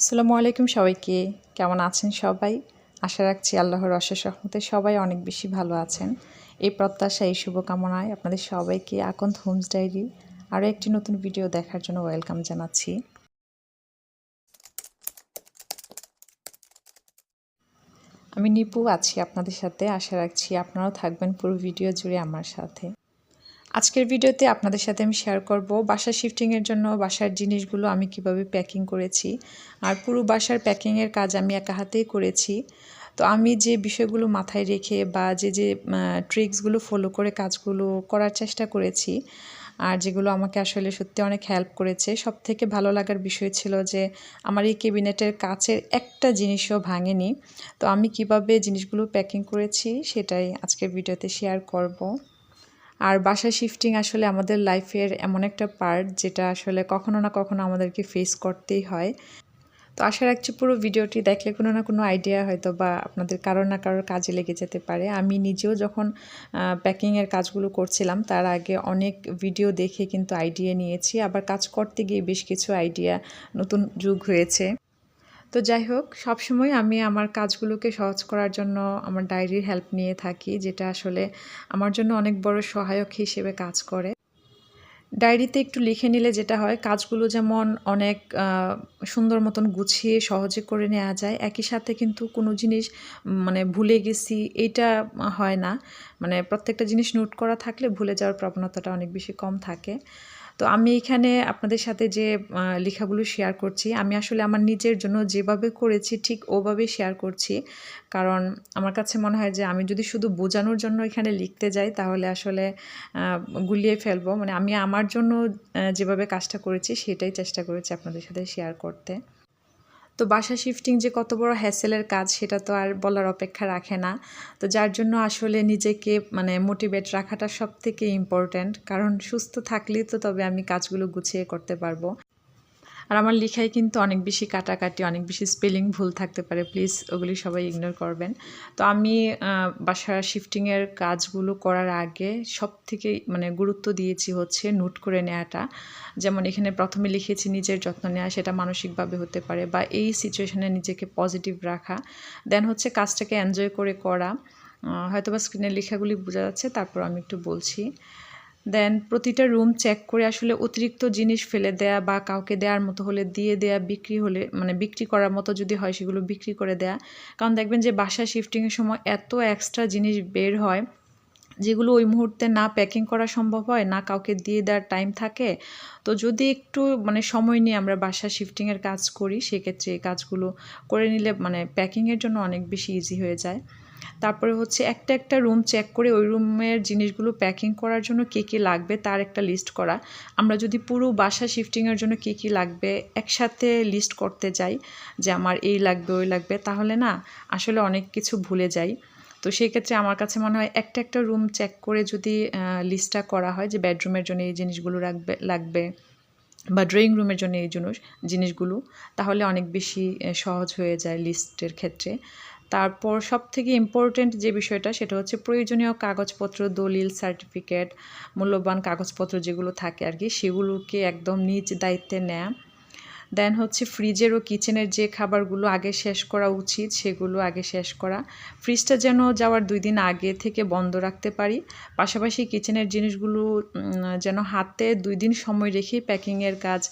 আসসালামু আলাইকুম সবাইকে। কেমন আছেন সবাই? আশা রাখছি আল্লাহর অশেষ রহমতে সবাই অনেক বেশি ভালো আছেন। এই প্রত্যাশা, এই শুভকামনায় আপনাদের সবাইকে আকন্ত হোমস ডায়েরি আরও একটি নতুন ভিডিও দেখার জন্য ওয়েলকাম জানাচ্ছি। আমি নিপু আছি আপনাদের সাথে। আশা রাখছি আপনারাও থাকবেন পুরো ভিডিও জুড়ে আমার সাথে। আজকের ভিডিওতে আপনাদের সাথে আমি শেয়ার করব বাসা শিফটিংয়ের জন্য বাসার জিনিসগুলো আমি কীভাবে প্যাকিং করেছি। আর পুরো বাসার প্যাকিংয়ের কাজ আমি একা হাতেই করেছি। তো আমি যে বিষয়গুলো মাথায় রেখে বা যে যে ট্রিক্সগুলো ফলো করে কাজগুলো করার চেষ্টা করেছি, আর যেগুলো আমাকে আসলে সত্যি অনেক হেল্প করেছে সব থেকে ভালো লাগার বিষয় ছিল যে আমার এই কেবিনেটের কাচের একটা জিনিসও ভাঙেনি। তো আমি কীভাবে জিনিসগুলো প্যাকিং করেছি সেটাই আজকের ভিডিওতে শেয়ার করব। আর বাসা শিফটিং আসলে আমাদের লাইফের এমন একটা পার্ট যেটা আসলে কখনো না কখনো আমাদেরকে ফেস করতেই হয়। তো আশা রাখছি পুরো ভিডিওটি দেখলে কোনো না কোনো আইডিয়া হয়তো বা আপনাদের কারোর না কারোর কাজে লেগে যেতে পারে। আমি নিজেও যখন প্যাকিংয়ের কাজগুলো করছিলাম, তার আগে অনেক ভিডিও দেখে কিন্তু আইডিয়া নিয়েছি। আবার কাজ করতে গিয়ে বেশ কিছু আইডিয়া নতুন যুগ হয়েছে। তো যাই হোক, সবসময় আমি আমার কাজগুলোকে সহজ করার জন্য আমার ডায়েরির হেল্প নিয়ে থাকি, যেটা আসলে আমার জন্য অনেক বড় সহায়ক হিসেবে কাজ করে। ডায়েরিতে একটু লিখে নিলে যেটা হয়, কাজগুলো যেমন অনেক সুন্দর মতন গুছিয়ে সহজে করে নেওয়া যায়, একই সাথে কিন্তু কোনো জিনিস মানে ভুলে গেছি, এইটা হয় না। মানে প্রত্যেকটা জিনিস নোট করা থাকলে ভুলে যাওয়ার প্রবণতাটা অনেক বেশি কম থাকে। তো আমি এখানে আপনাদের সাথে যে লেখাগুলো শেয়ার করছি, আমি আসলে আমার নিজের জন্য যেভাবে করেছি ঠিক ওভাবে শেয়ার করছি। কারণ আমার কাছে মনে হয় যে, আমি যদি শুধু বোঝানোর জন্য এখানে লিখতে যাই, তাহলে আসলে গুলিয়ে ফেলব। মানে আমি আমার জন্য যেভাবে কাজটা করেছি, সেটাই চেষ্টা করেছি আপনাদের সাথে শেয়ার করতে। তো বাসা শিফটিং যে কত বড় হ্যাসেলের কাজ, সেটা তো আর বলার অপেক্ষা রাখে না। তো যার জন্য আসলে নিজেকে মানে মোটিভেট রাখাটা সব থেকে ইম্পর্ট্যান্ট কারণ সুস্থ থাকলেই তো তবে আমি কাজগুলো গুছিয়ে করতে পারব। আর আমার লেখায় কিন্তু অনেক বেশি কাটাকাটি, অনেক বেশি স্পেলিং ভুল থাকতে পারে প্লিজ ওগুলি সবাই ইগনোর করবেন। তো আমি বাসা শিফটিংয়ের কাজগুলো করার আগে সব থেকে মানে গুরুত্ব দিয়েছি হচ্ছে নোট করে নেওয়াটা। যেমন এখানে প্রথমে লিখেছি নিজের যত্ন নেওয়া, সেটা মানসিকভাবে হতে পারে বা এই সিচুয়েশানে নিজেকে পজিটিভ রাখা। দেন হচ্ছে কাজটাকে এনজয় করে করা। হয়তো বা স্ক্রিনের লেখাগুলি বোঝা যাচ্ছে, তারপর আমি একটু বলছি। দেন প্রতিটা রুম চেক করে আসলে অতিরিক্ত জিনিস ফেলে দেয়া বা কাউকে দেওয়ার মতো হলে দিয়ে দেয়া, বিক্রি হলে মানে বিক্রি করার মতো যদি হয় সেগুলো বিক্রি করে দেয়া। কারণ দেখবেন যে বাসা শিফটিংয়ের সময় এত এক্সট্রা জিনিস বের হয়, যেগুলো ওই মুহূর্তে না প্যাকিং করা সম্ভব হয়, না কাউকে দিয়ে দেওয়ার টাইম থাকে। তো যদি একটু মানে সময় নিয়ে আমরা বাসা শিফটিংয়ের কাজ করি, সেক্ষেত্রে এই কাজগুলো করে নিলে মানে প্যাকিংয়ের জন্য অনেক বেশি ইজি হয়ে যায়। তারপরে হচ্ছে একটা একটা রুম চেক করে ওই রুমের জিনিসগুলো প্যাকিং করার জন্য কী কী লাগবে তার একটা লিস্ট করা। আমরা যদি পুরো বাসা শিফটিংয়ের জন্য কী কী লাগবে একসাথে লিস্ট করতে যাই যে আমার এই লাগবে, ওই লাগবে, তাহলে না আসলে অনেক কিছু ভুলে যাই। তো সেই ক্ষেত্রে আমার কাছে মনে হয় একটা একটা রুম চেক করে যদি লিস্টটা করা হয় যে বেডরুমের জন্য এই জিনিসগুলো রাখবে, লাগবে। বা ড্রয়িং রুমের জন্য এই জন্য জিনিসগুলো, তাহলে অনেক বেশি সহজ হয়ে যায় লিস্টের ক্ষেত্রে। তারপর সব থেকে ইম্পর্টেন্ট যে বিষয়টা, সেটা হচ্ছে প্রয়োজনীয় কাগজপত্র, দলিল সার্টিফিকেট মূল্যবান কাগজপত্র যেগুলো থাকে আর কি, সেগুলোকে একদম নিজ দায়িত্বে নেয়া। দেন হচ্ছে ফ্রিজের ও কিচেনের যে খাবারগুলো আগে শেষ করা উচিত, সেগুলো আগে শেষ করা। ফ্রিজটা যেন যাওয়ার দুই দিন আগে থেকে বন্ধ রাখতে পারি। পাশাপাশি কিচেনের জিনিসগুলো যেন হাতে দুই দিন সময় রেখেই প্যাকিংয়ের কাজ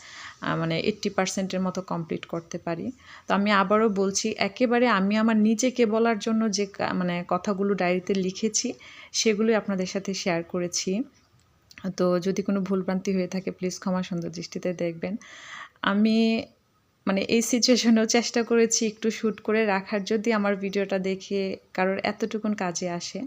মানে এইট্টি পার্সেন্টের মতো কমপ্লিট করতে পারি। তো আমি আবারও বলছি, একেবারে আমি আমার নিজেকে বলার জন্য যে মানে কথাগুলো ডায়েরিতে লিখেছি, সেগুলোই আপনাদের সাথে শেয়ার করেছি। তো যদি কোনো ভুলভ্রান্তি হয়ে থাকে প্লিজ ক্ষমা সুন্দর দৃষ্টিতে দেখবেন। আমি মানে এই সিচুয়েশনেও চেষ্টা করেছি একটু শ্যুট করে রাখার, যদি আমার ভিডিওটা দেখে কারোর এতটুকুন কাজে আসে।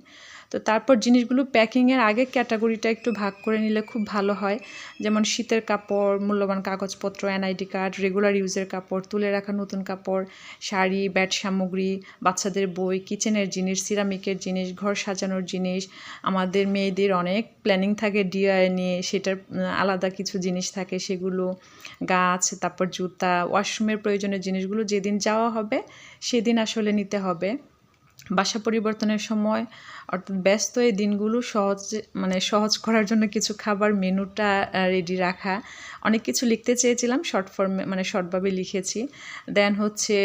তো তারপর জিনিসগুলো প্যাকিংয়ের আগে ক্যাটাগরিটা একটু ভাগ করে নিলে খুব ভালো হয়। যেমন শীতের কাপড়, মূল্যবান কাগজপত্র এনআইডি কার্ড রেগুলার ইউজের কাপড়, তুলে রাখা নতুন কাপড়, শাড়ি ব্যাট সামগ্রী, বাচ্চাদের বই কিচেনের জিনিস সিরামিকের জিনিস, ঘর সাজানোর জিনিস। আমাদের মেয়েদের অনেক প্ল্যানিং থাকে ডিআই নিয়ে, সেটার আলাদা কিছু জিনিস থাকে সেগুলো, গাছ, তারপর জুতা ওয়াশরুমের প্রয়োজনীয় জিনিসগুলো যেদিন যাওয়া হবে, সেদিন আসলে নিতে হবে। বাসা পরিবর্তনের সময়, অর্থাৎ ব্যস্ত এই দিনগুলো সহজ মানে সহজ করার জন্য কিছু খাবার মেনুটা রেডি রাখা। অনেক কিছু লিখতে চেয়েছিলাম শর্ট ফর্মে মানে শর্টভাবে লিখেছি। দেন হচ্ছে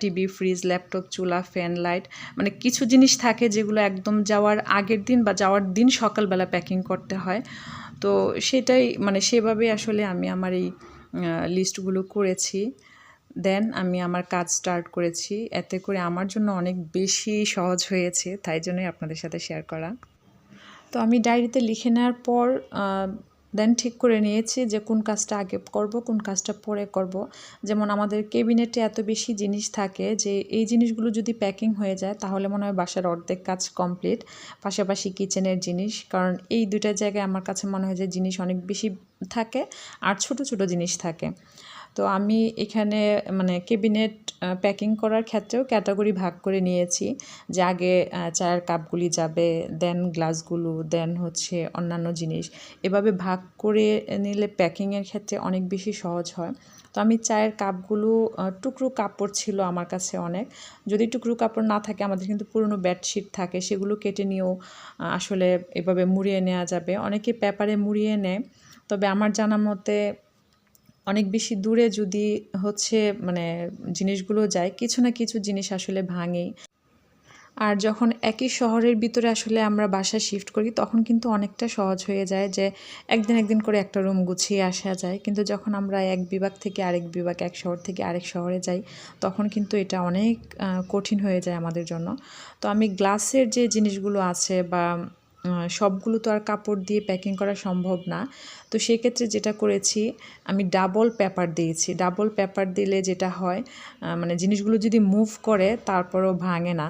টিভি ফ্রিজ ল্যাপটপ চুলা ফ্যান লাইট মানে কিছু জিনিস থাকে যেগুলো একদম যাওয়ার আগের দিন বা যাওয়ার দিন সকালবেলা প্যাকিং করতে হয়। তো সেটাই মানে সেভাবে আসলে আমি আমার এই লিস্টগুলো করেছি। দেন আমি আমার কাজ স্টার্ট করেছি। এতে করে আমার জন্য অনেক বেশি সহজ হয়েছে, তাই জন্যই আপনাদের সাথে শেয়ার করা। তো আমি ডায়েরিতে লিখে নেওয়ার পর দেন ঠিক করে নিয়েছি যে কোন কাজটা আগে করব, কোন কাজটা পরে করব। যেমন আমাদের কেবিনেটে এত বেশি জিনিস থাকে যে, এই জিনিসগুলো যদি প্যাকিং হয়ে যায়, তাহলে মনে হয় বাসার অর্ধেক কাজ কমপ্লিট পাশাপাশি কিচেনের জিনিস। কারণ এই দুটা জায়গায় আমার কাছে মনে হয় যে জিনিস অনেক বেশি থাকে, আর ছোট ছোট জিনিস থাকে। তো আমি এখানে মানে কেবিনেট প্যাকিং করার ক্ষেত্রেও ক্যাটাগরি ভাগ করে নিয়েছি। যে আগে চায়ের কাপগুলি যাবে দেন গ্লাসগুলো দেন হচ্ছে অন্যান্য জিনিস। এভাবে ভাগ করে নিলে প্যাকিংয়ের ক্ষেত্রে অনেক বেশি সহজ হয়। তো আমি চায়ের কাপগুলো টুকরো কাপড় ছিল আমার কাছে অনেক। যদি টুকরো কাপড় না থাকে, আমাদের কিন্তু পুরনো বেডশিট থাকে, সেগুলো কেটে নিয়েও আসলে এভাবে মুড়িয়ে নেওয়া যাবে। অনেকে পেপারে মুড়িয়ে নেয়। তবে আমার জানা মতে অনেক বেশি দূরে যদি হচ্ছে মানে জিনিসগুলো যায়, কিছু না কিছু জিনিস আসলে ভাঙেই। আর যখন একই শহরের ভিতরে আসলে আমরা বাসা শিফট করি, তখন কিন্তু অনেকটা সহজ হয়ে যায় যে একদিন একদিন করে একটা রুম গুছিয়ে আসা যায়। কিন্তু যখন আমরা এক বিভাগ থেকে আরেক বিভাগ, এক শহর থেকে আরেক শহরে যাই, তখন কিন্তু এটা অনেক কঠিন হয়ে যায় আমাদের জন্য। তো আমি গ্লাসের যে জিনিসগুলো আছে বা সবগুলো তো আর কাপড় দিয়ে প্যাকিং করা সম্ভব না। তো সেক্ষেত্রে যেটা করেছি, আমি ডাবল পেপার দিয়েছি। ডাবল পেপার দিলে যেটা হয় মানে জিনিসগুলো যদি মুভ করে, তারপরও ভাঙে না।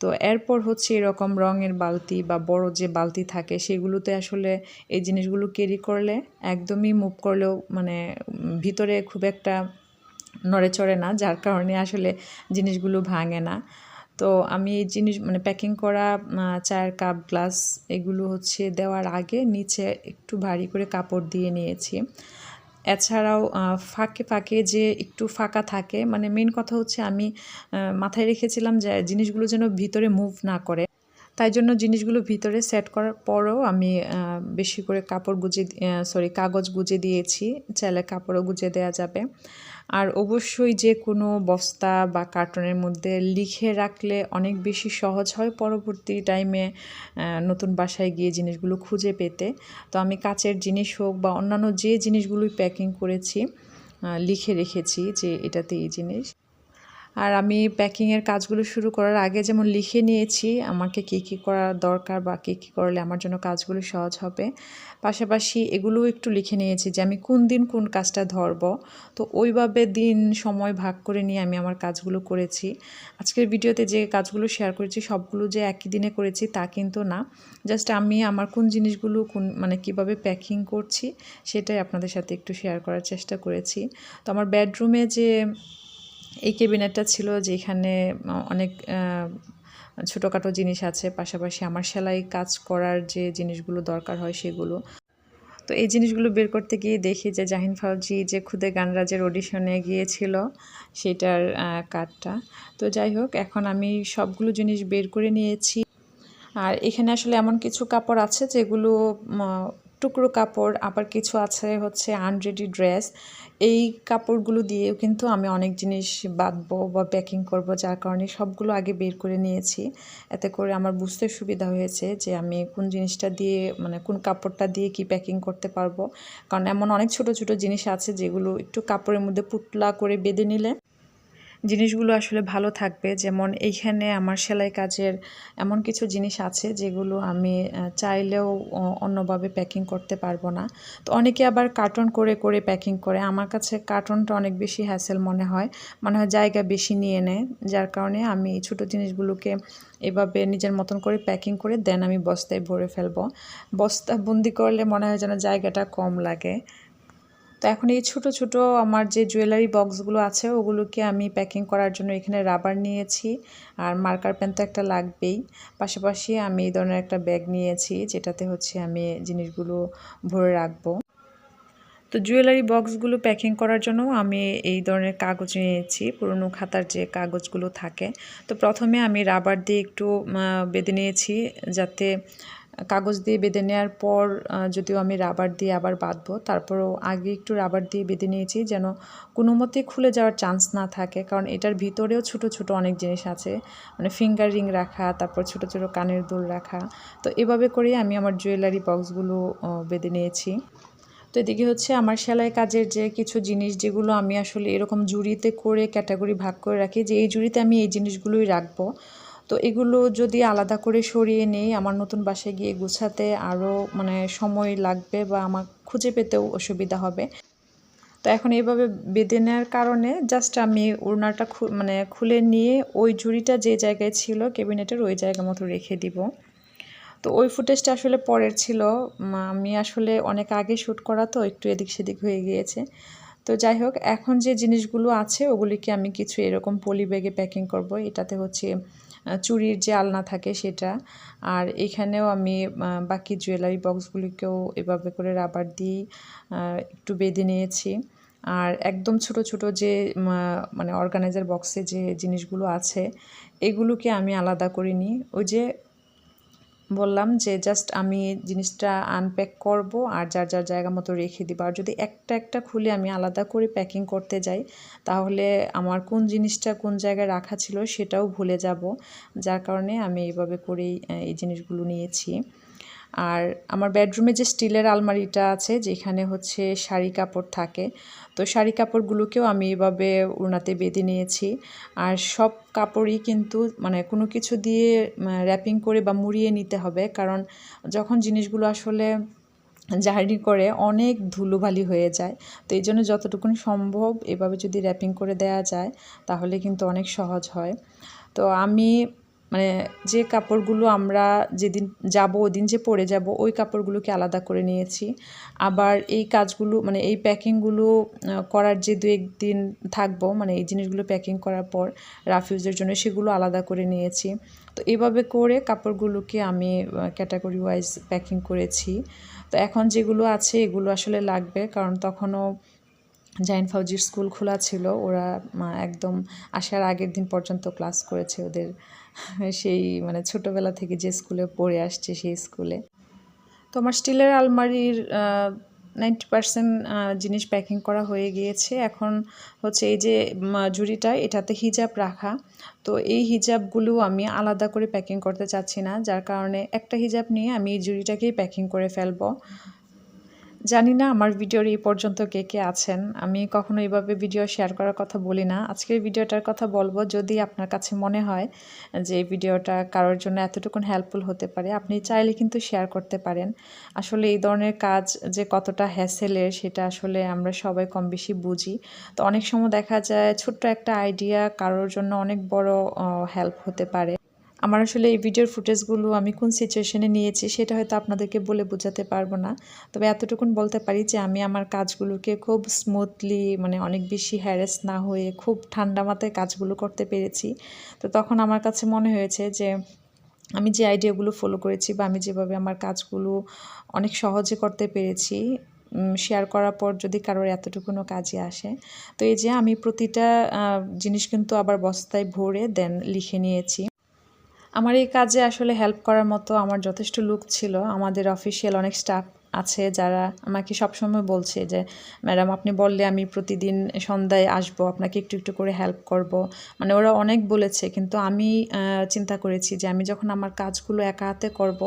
তো এরপর হচ্ছে এরকম রঙের বালতি বা বড় যে বালতি থাকে, সেগুলোতে আসলে এই জিনিসগুলো ক্যারি করলে একদমই মুভ করলেও মানে ভিতরে খুব একটা নড়ে চড়ে না, যার কারণে আসলে জিনিসগুলো ভাঙে না। তো আমি এই জিনিস মানে প্যাকিং করা চায়ের কাপ গ্লাস এগুলো হচ্ছে দেওয়ার আগে নিচে একটু ভারী করে কাপড় দিয়ে নিয়েছি। এছাড়াও ফাঁকে ফাঁকে যে একটু ফাঁকা থাকে মানে মেন কথা হচ্ছে আমি মাথায় রেখেছিলাম যে জিনিসগুলো যেন ভিতরে মুভ না করে। তাই জন্য জিনিসগুলো ভিতরে সেট করার পরও আমি বেশি করে কাপড় গুজে সরি কাগজ গুজে দিয়েছি। চাইলে কাপড়ও গুজে দেওয়া যাবে। আর অবশ্যই যে কোনো বস্তা বা কার্টনের মধ্যে লিখে রাখলে অনেক বেশি সহজ হয় পরবর্তী টাইমে নতুন বাসায় গিয়ে জিনিসগুলো খুঁজে পেতে। তো আমি কাচের জিনিস হোক বা অন্যান্য যে জিনিসগুলোই প্যাকিং করেছি লিখে রেখেছি যে এটাতে এই জিনিস। আর আমি প্যাকিংয়ের কাজগুলো শুরু করার আগে যেমন লিখে নিয়েছি, আমাকে কী কী করা দরকার বা কী কী করলে আমার জন্য কাজগুলো সহজ হবে। পাশাপাশি এগুলোও একটু লিখে নিয়েছি যে আমি কোন দিন কোন কাজটা ধরব। তো ওইভাবে দিন সময় ভাগ করে নিয়ে আমি আমার কাজগুলো করেছি। আজকের ভিডিওতে যে কাজগুলো শেয়ার করেছি, সবগুলো যে একই দিনে করেছি তা কিন্তু না। জাস্ট আমি আমার কোন জিনিসগুলো কোন মানে কীভাবে প্যাকিং করছি, সেটাই আপনাদের সাথে একটু শেয়ার করার চেষ্টা করেছি। তো আমার বেডরুমে যে এই কেবিনেটটা ছিল যেখানে অনেক ছোটোখাটো জিনিস আছে, পাশাপাশি আমার সেলাই কাজ করার যে জিনিসগুলো দরকার হয় সেগুলো। তো এই জিনিসগুলো বের করতে গিয়ে দেখি যে জাহিন ফাউজি যে খুদে গানরাজের অডিশনে গিয়েছিল সেটার কার্ডটা তো যাই হোক, এখন আমি সবগুলো জিনিস বের করে নিয়েছি। আর এখানে আসলে এমন কিছু কাপড় আছে যেগুলো টুকরো কাপড়, আবার কিছু আছে হচ্ছে আনরেডি ড্রেস এই কাপড়গুলো দিয়েও কিন্তু আমি অনেক জিনিস বাঁধবো বা প্যাকিং করব, যার কারণে সবগুলো আগে বের করে নিয়েছি। এতে করে আমার বুঝতে সুবিধা হয়েছে যে আমি কোন জিনিসটা দিয়ে মানে কোন কাপড়টা দিয়ে কি প্যাকিং করতে পারব। কারণ এমন অনেক ছোট ছোট জিনিস আছে যেগুলো একটু কাপড়ের মধ্যে পুতলা করে বেঁধে নিলে জিনিসগুলো আসলে ভালো থাকবে। যেমন এইখানে আমার সেলাই কাজের এমন কিছু জিনিস আছে যেগুলো আমি চাইলেও অন্যভাবে প্যাকিং করতে পারব না। তো অনেকে আবার কার্টন করে করে প্যাকিং করে। আমার কাছে কার্টনটা অনেক বেশি হ্যাসেল মনে হয়। মনে হয় জায়গা বেশি নিয়ে নেয়। যার কারণে আমি ছোট জিনিসগুলোকে এভাবে নিজের মতন করে প্যাকিং করে দেন আমি বস্তায় ভরে ফেলব। বস্তা বন্দি করলে মনে হয় যেন জায়গাটা কম লাগে। তো এখন এই ছোট ছোট আমার যে জুয়েলারি বক্সগুলো আছে, ওগুলোকে আমি প্যাকিং করার জন্য এখানে রাবার নিয়েছি আর মার্কার পেন তো একটা লাগবেই। পাশাপাশি আমি এই ধরনের একটা ব্যাগ নিয়েছি, যেটাতে হচ্ছে আমি জিনিসগুলো ভরে রাখব। তো জুয়েলারি বক্সগুলো প্যাকিং করার জন্য আমি এই ধরনের কাগজ নিয়েছি, পুরনো খাতার যে কাগজগুলো থাকে। তো প্রথমে আমি রাবার দিয়ে একটু বেঁধে নিয়েছি, যাতে কাগজ দিয়ে বেঁধে নেওয়ার পর যদিও আমি রাবার দিয়ে আবার বাঁধবো, তারপরও আগে একটু রাবার দিয়ে বেঁধে নিয়েছি যেন কোনো মতেই খুলে যাওয়ার চান্স না থাকে। কারণ এটার ভিতরেও ছোট ছোট অনেক জিনিস আছে। মানে ফিঙ্গার রিং রাখা, তারপর ছোট ছোট কানের দুল রাখা। তো এভাবে করেই আমি আমার জুয়েলারি বক্সগুলো বেঁধে নিয়েছি। তো এদিকে হচ্ছে আমার সেলাই কাজের যে কিছু জিনিস যেগুলো আমি আসলে এরকম জুড়িতে করে ক্যাটাগরি ভাগ করে রাখি, যে এই জুড়িতে আমি এই জিনিসগুলোই রাখব। তো এগুলো যদি আলাদা করে সরিয়ে নেই, আমার নতুন বাসায় গিয়ে গুছাতে আরও মানে সময় লাগবে বা আমার খুঁজে পেতেও অসুবিধা হবে। তো এখন এইভাবে বেঁধে নেওয়ার কারণে জাস্ট আমি ওড়নাটা মানে খুলে নিয়ে ওই ঝুড়িটা যে জায়গায় ছিল ক্যাবিনেটের ওই জায়গা মতো রেখে দিব। তো ওই ফুটেজটা আসলে পরের ছিল। আমি আসলে অনেক আগে শ্যুট করা তো একটু এদিক সেদিক হয়ে গিয়েছে। তো যাই হোক, এখন যে জিনিসগুলো আছে ওগুলিকে আমি কিছু এরকম পলি ব্যাগে প্যাকিং করব। এটাতে হচ্ছে চুরির যে আলনা থাকে সেটা। আর এখানেও আমি বাকি জুয়েলারি বক্সগুলিকেও এভাবে করে রাবার দিয়ে একটু বেঁধে নিয়েছি। আর একদম ছোট ছোট যে মানে অর্গানাইজার বক্সে যে জিনিসগুলো আছে, এগুলোকে আমি আলাদা করিনি ওই যে বললাম যে জাস্ট আমি জিনিসটা আনপ্যাক করব আর যার যার জায়গা মতো রেখে দিব। আর যদি একটা একটা খুলে আমি আলাদা করে প্যাকিং করতে যাই, তাহলে আমার কোন জিনিসটা কোন জায়গায় রাখা ছিল সেটাও ভুলে যাব। যার কারণে আমি এইভাবে করেই এই জিনিসগুলো নিয়েছি। আর আমার বেডরুমে যে স্টিলের আলমারিটা আছে, যেখানে হচ্ছে শাড়ি কাপড় থাকে, তো শাড়ি কাপড়গুলোকেও আমি এভাবে উড়নাতে বেঁধে নিয়েছি। আর সব কাপড়ই কিন্তু মানে কোনো কিছু দিয়ে র্যাপিং করে বা মুড়িয়ে নিতে হবে, কারণ যখন জিনিসগুলো আসলে জার্নি করে, অনেক ধুলোবালি হয়ে যায়। তো এই জন্য যতটুকুন সম্ভব এভাবে যদি র্যাপিং করে দেওয়া যায়, তাহলে কিন্তু অনেক সহজ হয়। তো আমি মানে যে কাপড়গুলো আমরা যেদিন যাব, ওদিন যে পরে যাব, ওই কাপড়গুলোকে আলাদা করে নিয়েছি। আবার এই কাজগুলো মানে এই প্যাকিংগুলো করার যে দু একদিন থাকব মানে এই জিনিসগুলো প্যাকিং করার পর রাফিউজের জন্য সেগুলো আলাদা করে নিয়েছি। তো এভাবে করে কাপড়গুলোকে আমি ক্যাটাগরি ওয়াইজ প্যাকিং করেছি। তো এখন যেগুলো আছে, এগুলো আসলে লাগবে, কারণ তখনও জাইন ফাউজির স্কুল খোলা ছিল, ওরা একদম আসার আগের দিন পর্যন্ত ক্লাস করেছে ওদের সেই মানে ছোটোবেলা থেকে যে স্কুলে পড়ে আসছে সেই স্কুলে। তো আমার স্টিলের আলমারির নাইনটি পারসেন্ট জিনিস প্যাকিং করা হয়ে গিয়েছে। এখন হচ্ছে এই যে ঝুড়িটা, এটাতে হিজাব রাখা। তো এই হিজাবগুলো আমি আলাদা করে প্যাকিং করতে চাচ্ছি না। যার কারণে একটা হিজাব নিয়ে আমি এই ঝুড়িটাকেই প্যাকিং করে ফেলব। জানি না আমার ভিডিওর এই পর্যন্ত কে কে আছেন। আমি কখনো এইভাবে ভিডিও শেয়ার করার কথা বলি না। আজকের ভিডিওটার কথা বলব যদি আপনার কাছে মনে হয় যে এই ভিডিওটা কারোর জন্য এতটুকুন হেল্পফুল হতে পারে, আপনি চাইলে কিন্তু শেয়ার করতে পারেন। আসলে এই ধরনের কাজ যে কতটা হ্যাসেলের সেটা আসলে আমরা সবাই কম বেশি বুঝি। তো অনেক সময় দেখা যায় ছোট্ট একটা আইডিয়া কারোর জন্য অনেক বড় হেল্প হতে পারে। আমার আসলে এই ভিডিওর ফুটেজগুলো আমি কোন সিচুয়েশনে নিয়েছি সেটা হয়তো আপনাদেরকে বলে বোঝাতে পারব না। তবে এতটুকুন বলতে পারি যে আমি আমার কাজগুলোকে খুব স্মুথলি মানে অনেক বেশি হ্যারেস না হয়ে খুব ঠান্ডা মাথায় কাজগুলো করতে পেরেছি। তো তখন আমার কাছে মনে হয়েছে যে আমি যে আইডিয়াগুলো ফলো করেছি বা আমি যেভাবে আমার কাজগুলো অনেক সহজে করতে পেরেছি শেয়ার করার পর যদি কারোর এতটুকুনও কাজে আসে, তো এই যে আমি প্রতিটা জিনিস কিন্তু আবার বস্তায় ভরে দেন লিখে নিয়েছি। আমার এই কাজে আসলে হেল্প করার মতো আমার যথেষ্ট লুক ছিল। আমাদের অফিসিয়াল অনেক স্টাফ আছে যারা আমাকে সবসময় বলছে যে, ম্যাডাম, আপনি বললে আমি প্রতিদিন সন্ধ্যায় আসব, আপনাকে একটু একটু করে হেল্প করব। মানে ওরা অনেক বলেছে, কিন্তু আমি চিন্তা করেছি যে আমি যখন আমার কাজগুলো একা হাতে করব,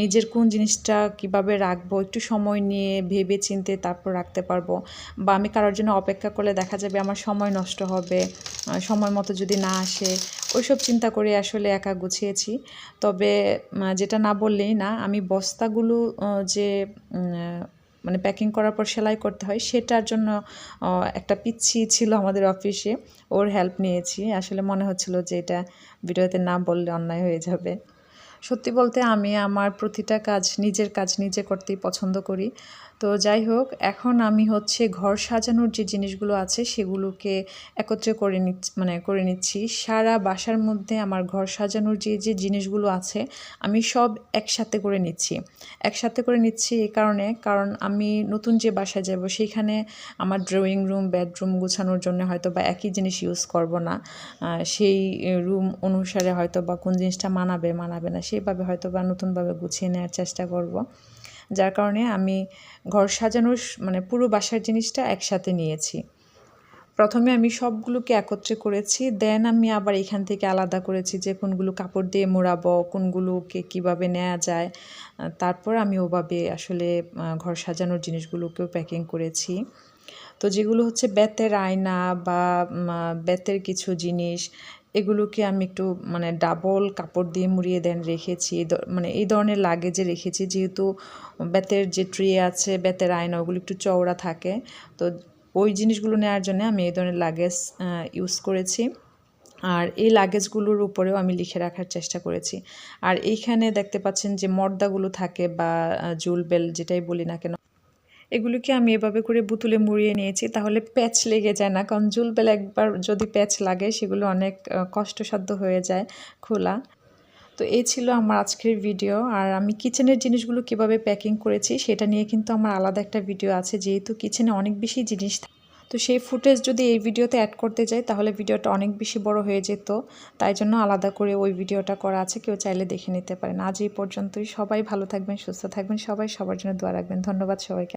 নিজের কোন জিনিসটা কীভাবে রাখব, একটু সময় নিয়ে ভেবে চিনতে তারপর রাখতে পারব। বা আমি কারোর জন্য অপেক্ষা করলে দেখা যাবে আমার সময় নষ্ট হবে সময় মতো যদি না আসে, ওইসব চিন্তা করে আসলে একা গুছিয়েছি। তবে যেটা না বললেই না, আমি বস্তাগুলো যে মানে প্যাকিং করার পর সেলাই করতে হয়। সেটার জন্য একটা পিচ্ছি ছিল আমাদের অফিসে ওর হেল্প নিয়েছি। আসলে মনে হচ্ছিল যে এটা ভিডিওতে না বললে অন্যায় হয়ে যাবে। সত্যি বলতে আমি আমার প্রতিটা কাজ নিজের কাজ নিজে করতেই পছন্দ করি। তো যাই হোক, এখন আমি হচ্ছে ঘর সাজানোর যে জিনিসগুলো আছে সেগুলোকে একত্রে করে নিচ্ছি মানে করে নিচ্ছি। সারা বাসার মধ্যে আমার ঘর সাজানোর যে যে জিনিসগুলো আছে আমি সব একসাথে করে নিচ্ছি। একসাথে করে নিচ্ছি এই কারণে, কারণ আমি নতুন যে বাসায় যাব সেইখানে আমার ড্রয়িং রুম বেডরুম গুছানোর জন্য হয়তো বা একই জিনিস ইউজ করব না। সেই রুম অনুসারে হয়তো বা কোন জিনিসটা মানাবে মানাবে না, সেইভাবে হয়তো বা নতুনভাবে গুছিয়ে নেওয়ার চেষ্টা করব। যার কারণে আমি ঘর সাজানোর মানে পুরো বাসার জিনিসটা একসাথে নিয়েছি। প্রথমে আমি সবগুলোকে একত্রে করেছি, দেন আমি আবার এখান থেকে আলাদা করেছি যে কোনগুলো কাপড় দিয়ে মোড়াবো, কোনগুলোকে কীভাবে নেওয়া যায়। তারপর আমি ওভাবে আসলে ঘর সাজানোর জিনিসগুলোকেও প্যাকিং করেছি। তো যেগুলো হচ্ছে বেতের আয়না বা বেতের কিছু জিনিস এগুলোকে আমি একটু মানে ডাবল কাপড় দিয়ে মুড়িয়ে দেন রেখেছি। মানে এই ধরনের লাগেজে রেখেছি। যেহেতু বেতের যে ট্রে আছে, বেতের আয়না, ওগুলো একটু চওড়া থাকে, তো ওই জিনিসগুলো নেওয়ার জন্য আমি এই ধরনের লাগেজ ইউজ করেছি। আর এই লাগেজগুলোর উপরেও আমি লিখে রাখার চেষ্টা করেছি। আর এইখানে দেখতে পাচ্ছেন যে মর্দাগুলো থাকে বা জুল বেল যেটাই বলি না কেন এগুলোকে আমি এভাবে করে বুতুলে মুড়িয়ে নিয়েছি, তাহলে প্যাচ লেগে যায় না। কারণ জুলবেল একবার যদি প্যাচ লাগে, সেগুলো অনেক কষ্টসাধ্য হয়ে যায় খোলা। তো এই ছিল আমার আজকের ভিডিও। আর আমি কিচেনের জিনিসগুলো কীভাবে প্যাকিং করেছি, সেটা নিয়ে কিন্তু আমার আলাদা একটা ভিডিও আছে, যেহেতু কিচেনে অনেক বেশি জিনিস তো সেই ফুটেজ যদি এই ভিডিওতে অ্যাড করতে যাই, তাহলে ভিডিওটা অনেক বেশি বড় হয়ে যেত। তাই জন্য আলাদা করে ওই ভিডিওটা করা আছে, কেউ চাইলে দেখে নিতে পারেন। আজ এই পর্যন্তই। সবাই ভালো থাকবেন, সুস্থ থাকবেন। সবাই সবার জন্য দোয়া রাখবেন। ধন্যবাদ সবাইকে।